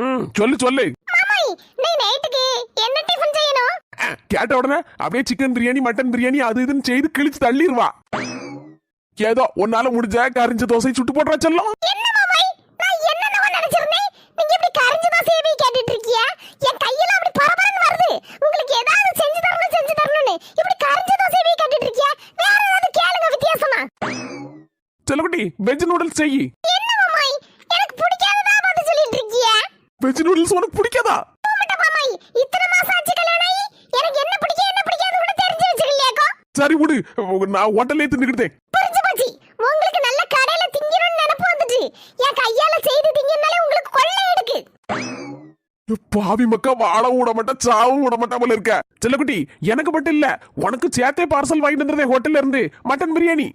ம் சொல்லு சொல்லு. மாமாய் நீ நைட்டுக்கு என்ன டிஃபன் செய்யணும்? கேட்ட உடனே அப்படியே சிக்கன் பிரியாணி மட்டன் பிரியாணி அது இதுன்னு செய்து கிழிச்சு தள்ளிடுவா ஏதோ உன்னால முடிஞ்ச கரிஞ்ச தோசை சுட்டு போடுறா செல்லம். என்ன மாமாய்? நான் என்னென்னவோ நினைச்சிருந்தேன். நீங்க இப்படி கரைஞ்சு தான் சேவை கேட்டுட்டு இருக்கியா என் கையில அப்படி பரபரன்னு வருது. உங்களுக்கு ஏதாவது செஞ்சு தரணும் செஞ்சு தரணும்னு இப்படி கரைஞ்சு தான் சேவை கேட்டுட்டு இருக்கியா வேற ஏதாவது கேளுங்க வித்தியாசமா. செல்லக்குட்டி வெஜ் நூடுல்ஸ் செய் வெஜ் நூடுல்ஸ் உனக்கு பிடிக்காதா? இத்தனை மாசம் ஆச்சு கல்யாணம் ஆகி எனக்கு என்ன பிடிக்கும் என்ன பிடிக்காது கூட தெரிஞ்சு வச்சிருக்கலையாக்கோ சரி விடு. நான் ஹோட்டல்லே தின்னுக்கிட்டேன் புரிஞ்சு போச்சு. உங்களுக்கு நல்ல கடையில திங்கணும்னு நினைப்பு வந்துட்டு என் கையால செய்து திங்கனாலே உங்களுக்கு கொள்ளை எடுக்கு பாவி மக்கா வாழவும் விட மாட்டா சாவும் விட மாட்டா போல இருக்க. செல்லக்குட்டி எனக்கு மட்டும் இல்ல உனக்கு சேர்த்தே பார்சல் வாங்கிட்டு வந்ததே ஹோட்டல்ல இருந்து. மட்டன் பிரியாணி.